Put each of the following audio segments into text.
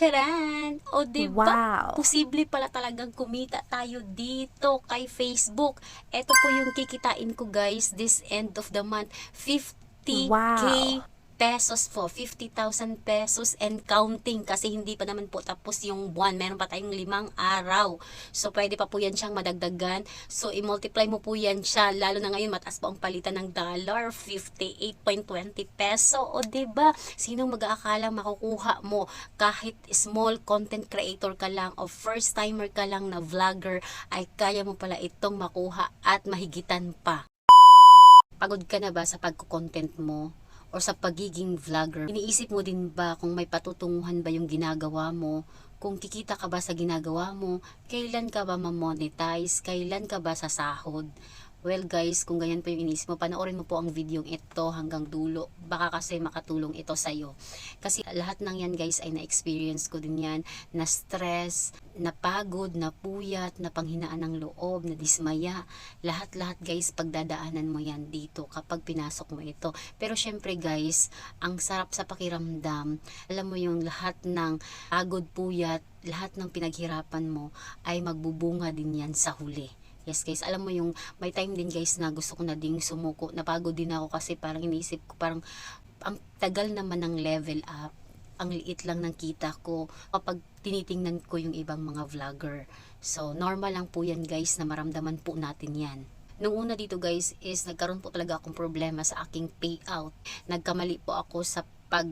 Charan! O diba? Wow. Posible pala talagang kumita tayo dito kay Facebook. Ito po yung kikitain ko guys this end of the month. 50k Wow. Pesos po. 50,000 pesos and counting kasi hindi pa naman po tapos yung buwan. Meron pa tayong limang araw. So, pwede pa po yan siyang madagdagan. So, i-multiply mo po yan siya. Lalo na ngayon, mataas pa ang palitan ng dollar. 58.20 peso. O, ba Sinong mag-aakala makukuha mo kahit small content creator ka lang o first timer ka lang na vlogger ay kaya mo pala itong makuha at mahigitan pa. Pagod ka na ba sa pagko-content mo? Or sa pagiging vlogger, iniisip mo din ba kung may patutunguhan ba yung ginagawa mo? Kung kikita ka ba sa ginagawa mo? Kailan ka ba ma-monetize? Kailan ka ba sasahod? Well guys, kung ganyan po yung inisip mo, panoorin mo po ang video ito hanggang dulo. Baka kasi makatulong ito sa'yo. Kasi lahat ng yan guys ay na-experience ko din yan. Na stress, na pagod, na puyat, na panghinaan ng loob, na dismaya. Lahat-lahat guys, pagdadaanan mo yan dito kapag pinasok mo ito. Pero syempre guys, ang sarap sa pakiramdam. Alam mo yung lahat ng pagod, puyat, lahat ng pinaghirapan mo ay magbubunga din yan sa huli. Yes guys, alam mo yung may time din guys na gusto ko na ding sumuko. Napagod din ako kasi parang iniisip ko parang ang tagal naman ng level up. Ang liit lang ng kita ko kapag tinitingnan ko yung ibang mga vlogger. So normal lang po yan guys na maramdaman po natin yan. Nung una dito guys is nagkaroon po talaga akong problema sa aking payout. Nagkamali po ako sa pag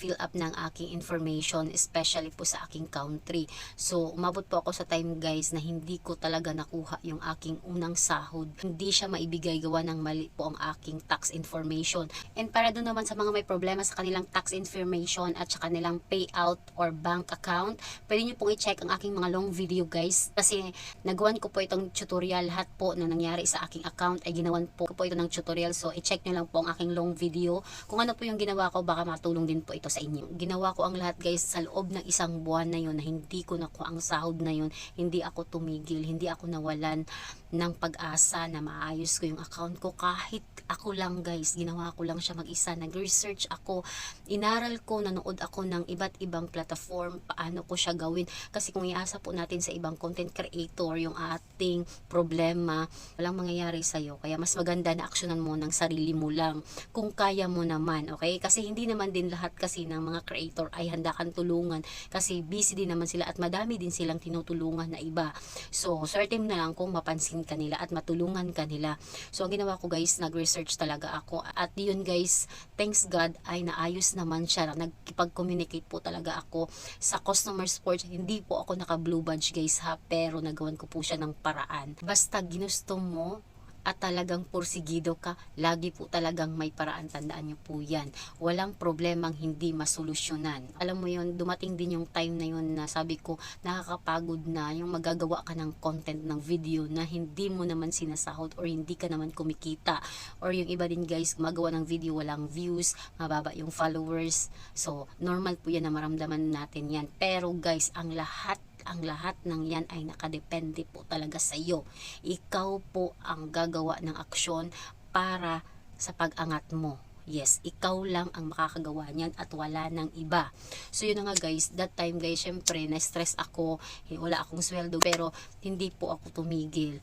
fill up ng aking information, especially po sa aking country. So, umabot po ako sa time guys na hindi ko talaga nakuha yung aking unang sahod. Hindi siya maibigay gawa ng mali po ang aking tax information. And para doon naman sa mga may problema sa kanilang tax information at sa kanilang payout or bank account, pwede nyo pong i-check ang aking mga long video guys. Kasi nagawan ko po itong tutorial lahat po na nangyari sa aking account ay ginawan po ko po ito ng tutorial. So, i-check nyo lang po ang aking long video. Kung ano po yung ginawa ko, baka matulong din po ito sa inyo. Ginawa ko ang lahat guys sa loob ng isang buwan na yun na hindi ko nakuha ang sahod na yun. Hindi ako tumigil, hindi ako nawalan ng pag-asa na maayos ko yung account ko kahit ako lang guys, ginawa ko lang siya mag-isa. Nag-research ako, inaral ko, nanood ako ng iba't ibang platform, paano ko siya gawin. Kasi kung iasa po natin sa ibang content creator yung ating problema, walang mangyayari sa'yo. Kaya mas maganda na aksyonan mo ng sarili mo lang kung kaya mo naman, okay? Kasi hindi naman din lahat kasi ng mga creator ay handa kang tulungan kasi busy din naman sila at madami din silang tinutulungan na iba. So, certain na lang kung mapansin ka nila at matulungan ka nila. So, ang ginawa ko guys, nag-research talaga ako. At yun guys, thanks God ay naayos naman siya. Nagkipag-communicate po talaga ako sa customer support. Hindi po ako naka-blue badge guys ha, pero nagawan ko po siya ng paraan. Basta ginusto mo, at talagang porsigido ka, lagi po talagang may paraan. Tandaan niyo po yan. Walang problemang hindi masolusyonan. Alam mo yun, dumating din yung time na yun na sabi ko, nakakapagod na yung magagawa ka ng content ng video na hindi mo naman sinasahod or hindi ka naman kumikita. Or yung iba din guys, gumagawa ng video, walang views, mababa yung followers. So, normal po yan na maramdaman natin yan. Pero guys, ang lahat ang lahat ng yan ay nakadepende po talaga sa iyo. Ikaw po ang gagawa ng aksyon para sa pag-angat mo. Yes, ikaw lang ang makakagawa niyan at wala nang iba. So yun nga guys, that time guys, syempre na-stress ako, eh, wala akong sweldo pero hindi po ako tumigil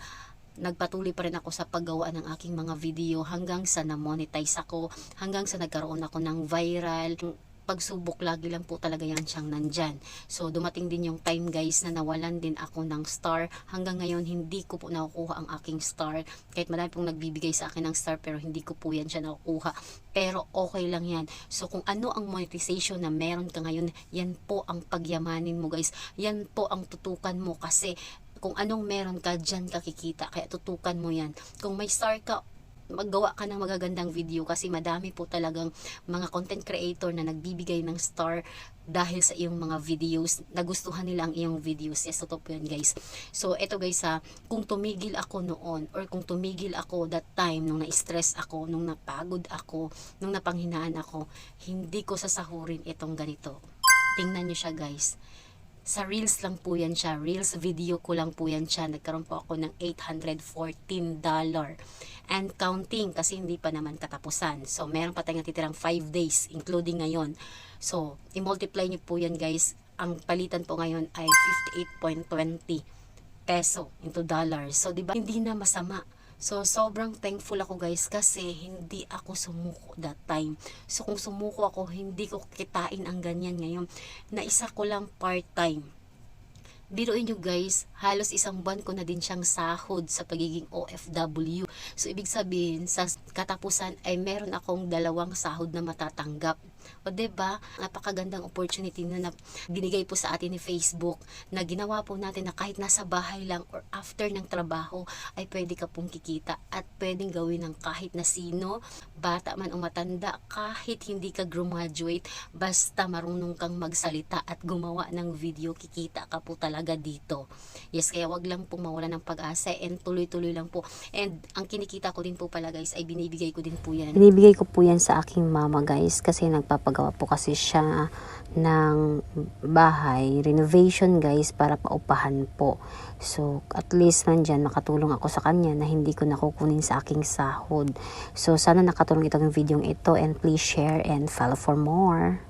nagpatuloy pa rin ako sa paggawa ng aking mga video hanggang sa na-monetize ako, hanggang sa nagkaroon ako ng viral, pagsubok lagi lang po talaga yan siyang nandyan. So dumating din yung time guys na nawalan din ako ng star. Hanggang ngayon hindi ko po nakukuha ang aking star. Kahit marami pong nagbibigay sa akin ng star pero hindi ko po yan siya nakukuha. Pero okay lang yan. So kung ano ang monetization na meron ka ngayon, yan po ang pagyamanin mo guys. Yan po ang tutukan mo kasi kung anong meron ka, dyan ka kikita. Kaya tutukan mo yan. Kung may star ka, maggawa ka ng magagandang video kasi madami po talagang mga content creator na nagbibigay ng star dahil sa iyong mga videos, nagustuhan nila ang iyong videos. Yes, totoo po yan guys. So, eto guys ha, kung tumigil ako noon or kung tumigil ako that time nung na-stress ako, nung napagod ako, nung napanghinaan ako, hindi ko sasahurin itong ganito. Tingnan nyo siya guys sa Reels lang po yan siya. Reels video ko lang po yan siya. Nagkaroon po ako ng $814 and counting kasi hindi pa naman katapusan. So, meron pa tayong titirang 5 days including ngayon. So, i-multiply niyo po yan guys ang palitan po ngayon ay 58.20 peso into dollars. So, di ba, hindi na masama. So, sobrang thankful ako guys kasi hindi ako sumuko that time. So, kung sumuko ako, hindi ko kitain ang ganyan ngayon. Na isa ko lang part-time. Biruin nyo guys, halos isang buwan ko na din siyang sahod sa pagiging OFW. So, ibig sabihin, sa katapusan ay meron akong dalawang sahod na matatanggap. O, ba Napakagandang opportunity na, na binigay po sa atin ni Facebook na ginawa po natin na kahit nasa bahay lang or after ng trabaho ay pwede ka pong kikita at pwedeng gawin ng kahit na sino, bata man o matanda, kahit hindi ka graduate, basta marunong kang magsalita at gumawa ng video, kikita ka po talaga dito. Yes, kaya wag lang po mawala ng pag-asa and tuloy-tuloy lang po. And ang kinikita ko din po pala guys ay binibigay ko din po yan. Binibigay ko po yan sa aking mama guys kasi nagpapagawa po kasi siya ng bahay, renovation guys para paupahan po. So at least man makatulong ako sa kanya na hindi ko nakukunin sa aking sahod. So sana nakatulong itong video ito and please share and follow for more.